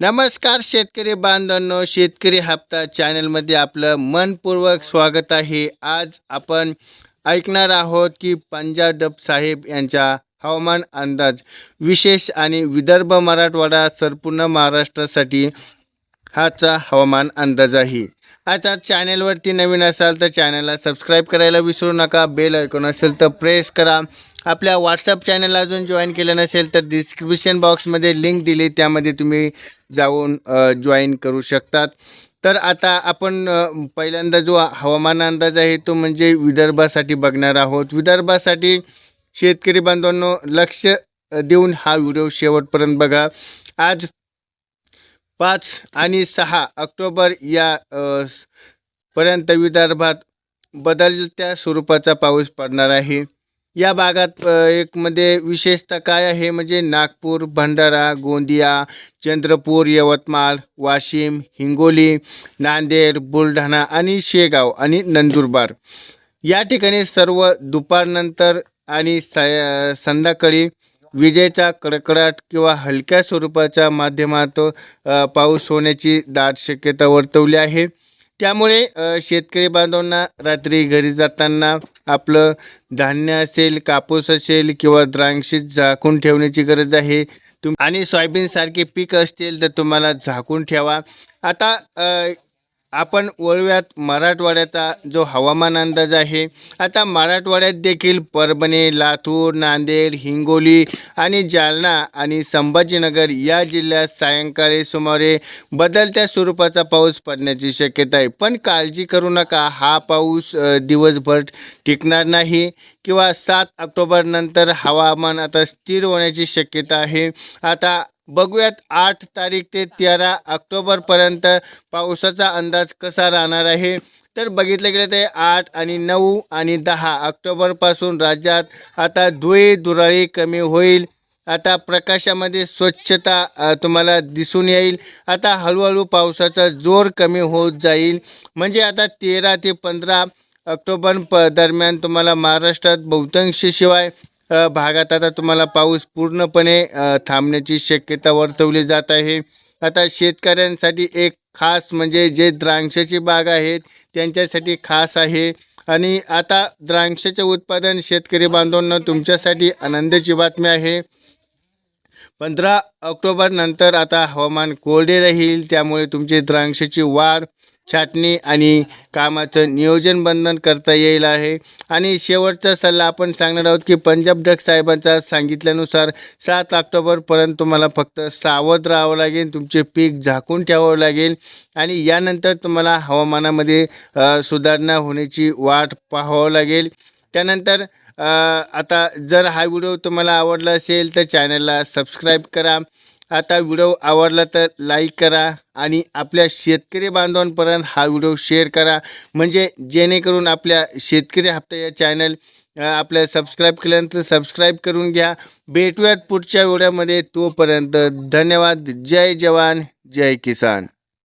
नमस्कार शेतकरी बांधवांनो शेतकरी हप्ता चॅनलमध्ये आपलं मनपूर्वक स्वागत आहे. आज आपण ऐकणार आहोत की पंजाब डब साहेब यांच्या हवामान अंदाज विशेष आणि विदर्भ मराठवाडा संपूर्ण महाराष्ट्रासाठी हाचा हवामान अंदाज आहे. आता चॅनेलवरती नवीन असाल तर चॅनलला सबस्क्राईब करायला विसरू नका. बेल ऐकून असेल तर प्रेस करा. आपल्या व्हॉट्सअप चॅनल अजून जॉईन केलं नसेल तर डिस्क्रिप्शन बॉक्समध्ये लिंक दिली. त्यामध्ये तुम्ही जाऊन जॉईन करू शकतात. तर आता आपण पहिल्यांदा जो हवामान अंदाज आहे तो म्हणजे विदर्भासाठी बघणार आहोत. विदर्भासाठी शेतकरी बांधवांनो लक्ष देऊन हा व्हिडिओ शेवटपर्यंत बघा. आज पाच आणि सहा ऑक्टोबर या पर्यंत विदर्भात बदलत्या स्वरूपाचा पाऊस पडणार आहे. या भागात एक मध्ये विशेषतः काय आहे? म्हणजे नागपूर भंडारा गोंदिया चंद्रपूर यवतमाळ वाशिम हिंगोली नांदेड बुलढाणा आणि शेगाव आणि नंदुरबार. या ठिकाणी सर्व दुपारनंतर आणि स संध्याकाळी विजेचा कडकडाट किंवा हलक्या स्वरूपाच्या माध्यमात पाऊस होण्याची दाट शक्यता वर्तवली आहे. त्यामुळे शेतकरी बांधवांना रात्री घरी जाताना आपलं धान्य असेल कापूस असेल किंवा द्राक्षे झाकून ठेवण्याची गरज आहे. तुम आणि सोयाबीनसारखे पीक असतील तर तुम्हाला झाकून ठेवा. आता आपण वळूयात मराठवाड्याचा जो हवामान अंदाज आहे. आता मराठवाड्यात देखील परभणी लातूर नांदेड हिंगोली आणि जालना आणि संभाजीनगर या जिल्ह्यात सायंकाळी सुमारे बदलत्या स्वरूपाचा पाऊस पडण्याची शक्यता आहे. पण काळजी करू नका हा पाऊस दिवसभर टिकणार नाही किंवा सात ऑक्टोबरनंतर हवामान आता स्थिर होण्याची शक्यता आहे. आता बघूयात आठ तारीख ते तेरा ऑक्टोबरपर्यंत पावसाचा अंदाज कसा राहणार आहे? तर बघितलं गेलं ते आठ आणि नऊ आणि दहा ऑक्टोबरपासून राज्यात आता धुळे दुराळी कमी होईल. आता प्रकाशामध्ये स्वच्छता तुम्हाला दिसून येईल. आता हळूहळू पावसाचा जोर कमी होत जाईल. म्हणजे आता तेरा ते पंधरा ऑक्टोबर प दरम्यान तुम्हाला महाराष्ट्रात बहुतांश शिवाय भागात आता तुम्हाला पाऊस पूर्णपणे थांबण्याची शक्यता वर्तवली जात आहे. आता शेतकऱ्यांसाठी एक खास म्हणजे जे द्राक्षाची बाग आहेत त्यांच्यासाठी खास आहे. आणि आता द्राक्षाचे उत्पादन शेतकरी बांधवांना तुमच्यासाठी आनंदाची बातमी आहे. पंधरा ऑक्टोबरनंतर आता हवामान कोरडे राहील त्यामुळे तुमची द्राक्षाची वाढ छाटणी आणि कामाचं नियोजन बंधन करता येईल आहे. आणि शेवटचा सल्ला आपण सांगणार आहोत की पंजाब डग साहेबांचा सांगितल्यानुसार सात ऑक्टोबरपर्यंत तुम्हाला फक्त सावध राहावं लागेल तुमचे पीक झाकून ठेवावं लागेल आणि यानंतर तुम्हाला हवामानामध्ये सुधारणा होण्याची वाट पाहावं लागेल. त्यानंतर आता जर हा व्हिडिओ तुम्हाला आवडला असेल तर चॅनलला सबस्क्राईब करा. आता व्हिडिओ आवडला तर लाईक करा आणि आपल्या शेतकरी बांधवांपर्यंत हा व्हिडिओ शेअर करा. म्हणजे जेणेकरून आपल्या शेतकरी हप्ता या चॅनल आपल्या सबस्क्राईब केल्यानंतर सबस्क्राईब करून घ्या. भेटूयात पुढच्या व्हिडिओमध्ये. तोपर्यंत धन्यवाद. जय जवान. जय किसान.